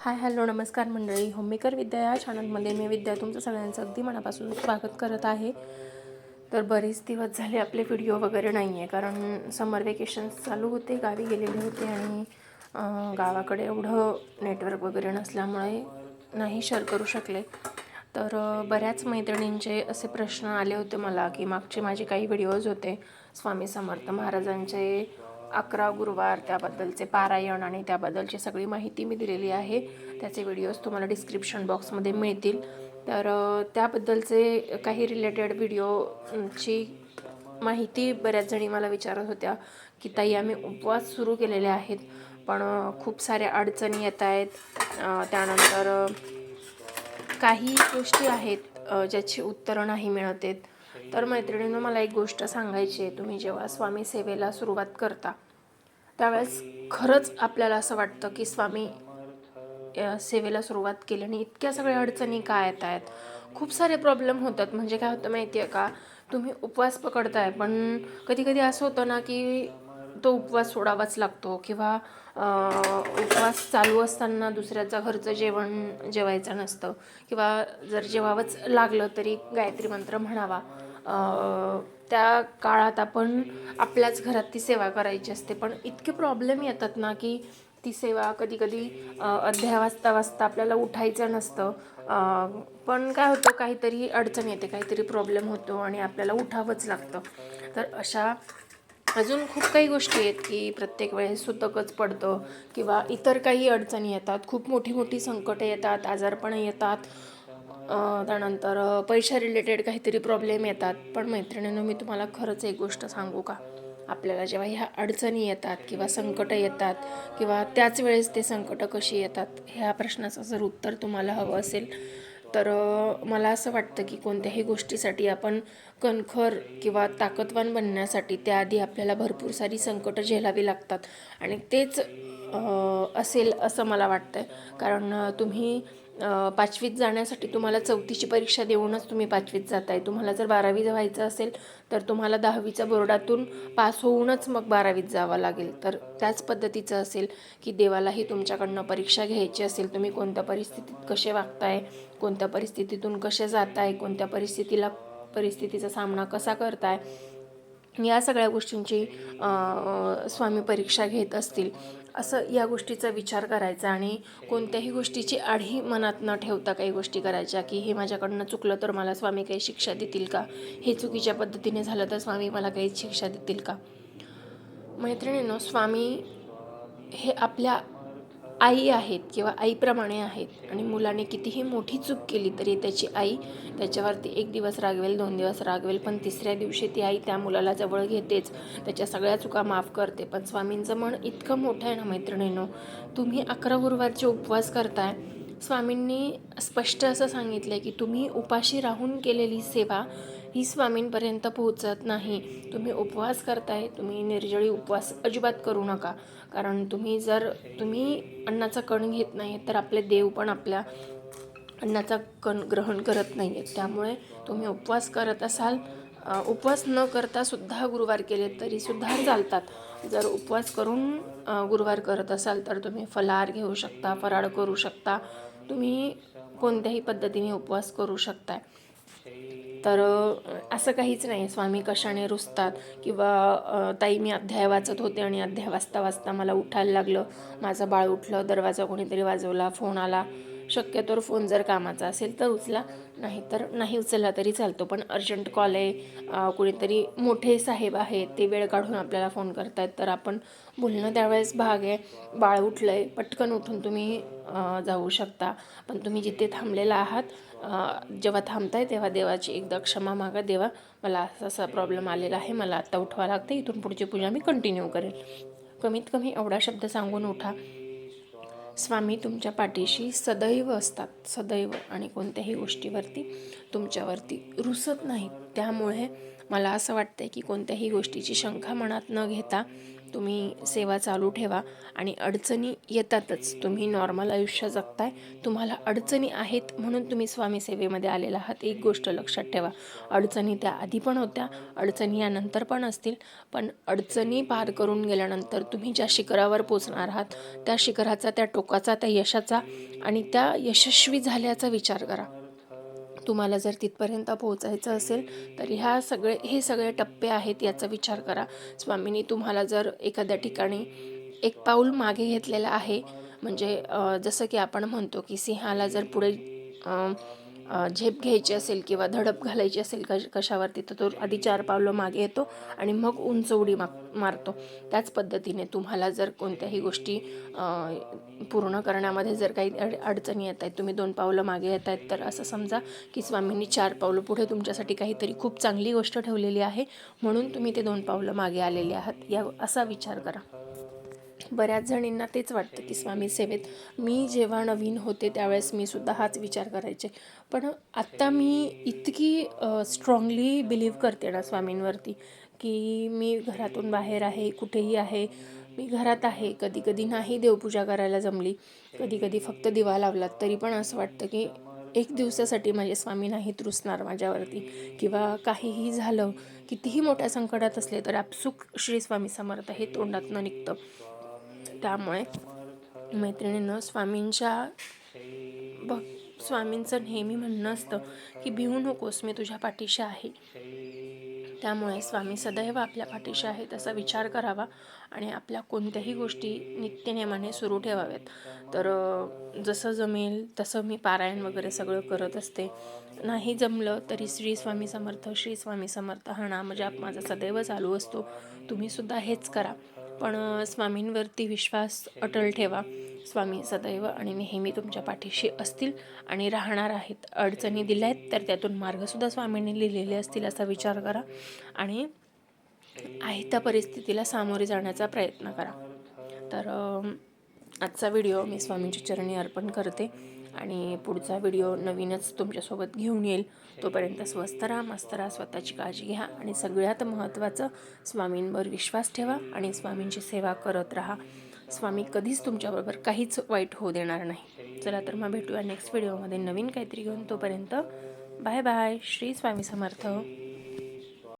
Hi hello नमस्कार मंडळी. Homemaker विद्या या चॅनलमध्ये मी विद्या तुमचं सगळ्यांचं अगदी मनापासून स्वागत करत आहे. तर बरेच दिवस झाले आपले व्हिडिओ वगैरे नाही आहे कारण समर वेकेशन्स चालू होते गावी गेलेले होते आणि गावाकडे एवढं नेटवर्क वगैरे नसल्यामुळे नाही शेअर करू शकले. तर बऱ्याच मैत्रिणींचे असे प्रश्न आले होते मला की मागचे माझे काही व्हिडिओज होते स्वामी समर्थ महाराजांचे अकरा गुरुवार त्याबद्दलचे पारायण आणि त्याबद्दलची सगळी माहिती मी दिलेली आहे. त्याचे व्हिडिओज तुम्हाला डिस्क्रिप्शन बॉक्समध्ये मिळतील. तर त्याबद्दलचे काही रिलेटेड व्हिडिओची माहिती बऱ्याच जणी मला विचारत होत्या की ताई आम्ही उपवास सुरू केलेले आहेत पण खूप साऱ्या अडचणी येत आहेत. त्यानंतर काही गोष्टी आहेत ज्याची उत्तरं नाही मिळत आहेत. तर मैत्रिणीनं मला एक गोष्ट सांगायची आहे. तुम्ही जेव्हा स्वामी सेवेला सुरुवात करता त्यावेळेस खरंच आपल्याला असं वाटतं की स्वामी सेवेला सुरुवात केली आणि इतक्या सगळ्या अडचणी काय येत आहेत? खूप सारे प्रॉब्लेम होतात. म्हणजे काय होतं माहिती आहे का? तुम्ही उपवास पकडताय पण कधी कधी असं होतं ना की तो उपवास सोडावाच लागतो किंवा उपवास चालू असताना दुसऱ्याचा घरचं जेवण जेवायचं नसतं किंवा जर जेवावंच लागलं तरी गायत्री मंत्र म्हणावा. त्या काळात आपण आपल्याच घरात ती सेवा करायची असते. पण इतके प्रॉब्लेम येतात ना की ती सेवा कधी कधी अध्या वाजता वाजता आपल्याला उठायचं नसतं. पण काय होतं काहीतरी अडचण येते काहीतरी प्रॉब्लेम होतो आणि आपल्याला उठावंच लागतं. तर अशा अजून खूप काही गोष्टी आहेत की प्रत्येक वेळेस सुतकच पडतं किंवा इतर काही अडचणी येतात. खूप मोठी मोठी संकटं येतात आजारपणं येतात. त्यानंतर पैशा रिलेटेड काहीतरी प्रॉब्लेम येतात. पण मैत्रिणीनं मी तुम्हाला खरंच एक गोष्ट सांगू का? आपल्याला जेव्हा ह्या अडचणी येतात किंवा संकटं येतात किंवा त्याच वेळेस ते संकटं कशी येतात ह्या प्रश्नाचं जर उत्तर तुम्हाला हवं असेल तर मला असं वाटतं की कोणत्याही गोष्टीसाठी आपण कणखर किंवा ताकदवान बनण्यासाठी त्याआधी आपल्याला भरपूर सारी संकटं झेलावी लागतात. आणि तेच असेल असं मला वाटतं कारण तुम्ही पाचवीत जाण्यासाठी तुम्हाला चौथीची परीक्षा देऊनच तुम्ही पाचवीत जाताय. तुम्हाला जर बारावी व्हायचं असेल तर तुम्हाला दहावीच्या बोर्डातून पास होऊनच मग बारावीत जावं लागेल. तर त्याच पद्धतीचं असेल की देवालाही तुमच्याकडनं परीक्षा घ्यायची असेल तुम्ही कोणत्या परिस्थितीत कसे वागताय कोणत्या परिस्थितीतून कसे जाताय कोणत्या परिस्थितीला परिस्थितीचा सामना कसा करताय या सगळ्या गोष्टींची स्वामी परीक्षा घेत असतील. असं या गोष्टीचा विचार करायचा आणि कोणत्याही गोष्टीची आढी मनात न ठेवता काही गोष्टी करायच्या की हे माझ्याकडनं चुकलं तर मला स्वामी काही शिक्षा देतील का? हे चुकीच्या पद्धतीने झालं तर स्वामी मला काही शिक्षा देतील का? मैत्रिणीनं स्वामी हे आपल्या आई आहेत किंवा आईप्रमाणे आहेत आणि मुलाने कितीही मोठी चूक केली तरी त्याची आई त्याच्यावरती एक दिवस रागवेल दोन दिवस रागवेल पण तिसऱ्या दिवशी ती आई त्या मुलाला जवळ घेतेच. त्याच्या सगळ्या चुका माफ करते. पण स्वामींचं मन इतकं मोठं आहे ना मैत्रिणीनो? तुम्ही अकरा गुरुवारचे उपवास करताय. स्वामींनी स्पष्ट असं सांगितलं आहे की तुम्ही उपाशी राहून केलेली सेवा ही स्वामींपर्यंत पोहोचत नाही. तुम्ही उपवास करताय तुम्ही निर्जळी उपवास अजिबात करू नका. कारण तुम्ही जर तुम्ही अन्नाचा कण घेत नाही तर आपले देव पण आपल्या अन्नाचा कण ग्रहण करत नाही आहेत त्यामुळे तुम्ही उपवास करत असाल उपवास न करता सुद्धा गुरुवार केले तरी सुद्धा चालतात. जर उपवास करून गुरुवार करत असाल तर तुम्ही फलाहार घेऊ शकता फराळ करू शकता. तुम्ही कोणत्याही पद्धतीने उपवास करू शकताय. तर असं काहीच नाही. स्वामी कशाने रुसतात किंवा ताई मी अध्याय वाचत होते आणि अध्याय वाचता वाचता मला उठायला लागलं. माझं बाळ उठलं दरवाजा कोणीतरी वाजवला फोन आला. शक्यतोवर फोन जर कामाचा असेल तर उचला. नाही तर नाही उचलला तरी चालतो. पण अर्जंट कॉल आहे कुणीतरी मोठे साहेब आहेत ते वेळ काढून आपल्याला फोन करतायत. तर आपण बोलणं त्यावेळेस भाग आहे. बाळ उठलं आहे पटकन उठून तुम्ही जाऊ शकता. पण तुम्ही जिथे थांबलेला आहात जेव्हा थांबताय तेव्हा देवाची एकदा क्षमा मागा. देवा मला असा असा प्रॉब्लेम आलेला आहे. मला आत्ता उठवा लागते इथून पुढची पूजा मी कंटिन्यू करेल. कमीत कमी एवढा शब्द सांगून उठा. स्वामी तुमच्या पाठीशी सदैव असतात सदैव आणि कोणत्याही गोष्टीवरती तुमच्यावरती रुसत नाहीत. त्यामुळे मला असं वाटतं की कोणत्याही गोष्टीची शंका मनात न घेता तुम्ही सेवा चालू ठेवा आणि अडचणी येतातच. तुम्ही नॉर्मल आयुष्य जगताय. तुम्हाला अडचणी आहेत म्हणून तुम्ही स्वामी सेवेमध्ये आलेला आहात. एक गोष्ट लक्षात ठेवा. अडचणी त्या आधी पण होत्या अडचणी यानंतर पण असतील. पण अडचणी पार करून गेल्यानंतर तुम्ही ज्या शिखरावर पोचणार आहात त्या शिखराचा त्या टोकाचा त्या यशाचा आणि त्या यशस्वी झाल्याचा विचार करा. तुम्हाला जर तिथपर्यंत पोहोचायचं असेल तर ह्या सगळे हे सगळे टप्पे आहेत याचा विचार करा. स्वामींनी तुम्हाला जर एखाद्या ठिकाणी एक पाऊल मागे घेतलेलं आहे म्हणजे जसं की आपण म्हणतो की सिंहाला जर पुढे झेप घ्यायची असेल किंवा धडप घालायची असेल कश कशावरती तर तो आधी चार पावलं मागे येतो आणि मग उंच उडी माग मारतो. त्याच पद्धतीने तुम्हाला जर कोणत्याही गोष्टी पूर्ण करण्यामध्ये जर काही अड अडचणी येत आहेत तुम्ही दोन पावलं मागे येत आहेत तर असं समजा की स्वामींनी चार पावलं पुढे तुमच्यासाठी काहीतरी खूप चांगली गोष्ट ठेवलेली आहे म्हणून तुम्ही ते दोन पावलं मागे आलेले आहात या असा विचार करा. बऱ्याच जणींना तेच वाटतं की स्वामी सेवेत मी जेव्हा नवीन होते त्यावेळेस मी सुद्धा हाच विचार करायचे. पण आत्ता मी इतकी स्ट्रॉंगली बिलीव्ह करते ना स्वामींवरती की मी घरातून बाहेर आहे कुठेही आहे मी घरात आहे कधी कधी नाही देवपूजा करायला जमली कधी कधी फक्त दिवा लावलात तरी पण असं वाटतं की एक दिवसासाठी माझे स्वामी नाही रुसणार माझ्यावरती किंवा काहीही झालं कितीही मोठ्या संकटात असले तर आपसुक श्री स्वामी समर्थ हे तोंडातनं निघतं. त्यामुळे मैत्रिणीनं स्वामींच्या बघ स्वामींचं नेहमी म्हणणं असतं की भिवू नकोस मी तुझ्या पाठीशी आहे. त्यामुळे स्वामी सदैव आपल्या पाठीशी आहेत असा विचार करावा आणि आपल्या कोणत्याही गोष्टी नित्यनेमाने सुरू ठेवाव्यात. तर जसं जमेल तसं मी पारायण वगैरे सगळं करत असते. नाही जमलं तरी श्री स्वामी समर्थ श्री स्वामी समर्थ हा नाम जाप माझा सदैव चालू असतो. तुम्हीसुद्धा हेच करा. पण स्वामींवरती विश्वास अटल ठेवा. स्वामी सदैव आणि नेहमी तुमच्या पाठीशी असतील आणि राहणार आहेत. अडचणी दिल्या आहेत तर त्यातून मार्गसुद्धा स्वामींनी लिहिलेले असतील असा विचार करा. आणि आहे त्या परिस्थितीला सामोरे जाण्याचा प्रयत्न करा. तर आजचा व्हिडिओ मी स्वामींच्या चरणी अर्पण करते. आणि पुढचा व्हिडिओ नवीनच तुमच्यासोबत घेऊन येईल. तोपर्यंत स्वस्त राहा मस्त राहा स्वतःची काळजी घ्या आणि सगळ्यात महत्त्वाचं स्वामींवर विश्वास ठेवा आणि स्वामींची सेवा करत राहा. स्वामी कधीच तुमच्याबरोबर काहीच वाईट होऊ देणार नाही. चला तर मग भेटूया नेक्स्ट व्हिडिओमध्ये नवीन काहीतरी घेऊन तोपर्यंत बाय बाय श्री स्वामी समर्थ.